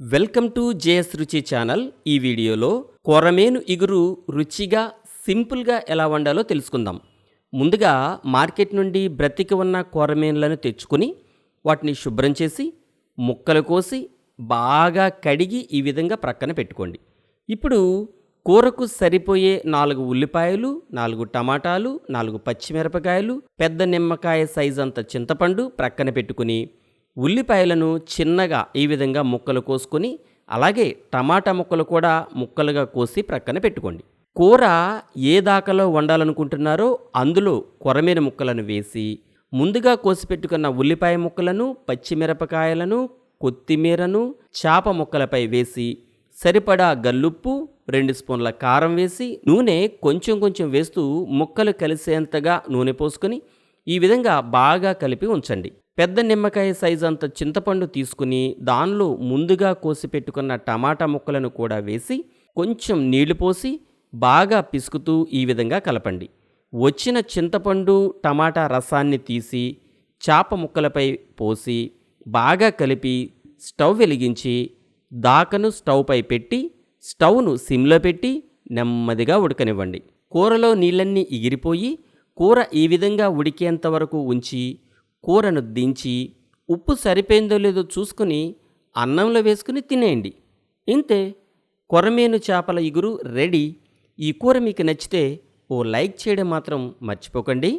Welcome to JS Ruchi channel. ఈ వీడియోలో కొరమేను ఇగురు రుచిగా సింపుల్గా ఎలా వండాలో తెలుసుకుందాం. ముందుగా మార్కెట్ నుండి బ్రతికి ఉన్న కొరమేనులను తెచ్చుకొని వాటిని శుభ్రం చేసి ముక్కలు కోసి బాగా కడిగి ఈ విధంగా ప్రక్కన పెట్టుకోండి. ఇప్పుడు కూరకు సరిపోయే నాలుగు ఉల్లిపాయలు నాలుగు టమాటాలు నాలుగు పచ్చిమిరపకాయలు పెద్ద నిమ్మకాయ సైజ్ అంత చింతపండు ప్రక్కన పెట్టుకుని ఉల్లిపాయలను చిన్నగా ఈ విధంగా ముక్కలు కోసుకొని అలాగే టమాటా ముక్కలు కూడా ముక్కలుగా కోసి ప్రక్కన పెట్టుకోండి. కూర ఏ దాకలో వండాలనుకుంటున్నారో అందులో కొరమీర ముక్కలను వేసి ముందుగా కోసి పెట్టుకున్న ఉల్లిపాయ ముక్కలను పచ్చిమిరపకాయలను కొత్తిమీరను చాప ముక్కలపై వేసి సరిపడా గల్లుప్పు రెండు స్పూన్ల కారం వేసి నూనె కొంచెం కొంచెం వేస్తూ ముక్కలు కలిసేంతగా నూనె పోసుకొని ఈ విధంగా బాగా కలిపి ఉంచండి. పెద్ద నిమ్మకాయ సైజు అంత చింతపండు తీసుకుని దానిలో ముందుగా కోసి పెట్టుకున్న టమాటా ముక్కలను కూడా వేసి కొంచెం నీళ్ళు పోసి బాగా పిసుకుతూ ఈ విధంగా కలపండి. వచ్చిన చింతపండు టమాటా రసాన్ని తీసి చాప ముక్కలపై పోసి బాగా కలిపి స్టవ్ వెలిగించి దాకను స్టవ్పై పెట్టి స్టవ్ను సిమ్లో పెట్టి నెమ్మదిగా ఉడకనివ్వండి. కూరలో నీళ్ళన్నీ ఎగిరిపోయి కూర ఈ విధంగా ఉడికేంత వరకు ఉంచి కూరను దించి ఉప్పు సరిపోయిందో లేదో చూసుకుని అన్నంలో వేసుకుని తినేయండి. ఇంతే కొరమేను చేపల ఇగురు రెడీ. ఈ కూర మీకు నచ్చితే ఓ లైక్ చేయడం మాత్రం మర్చిపోకండి.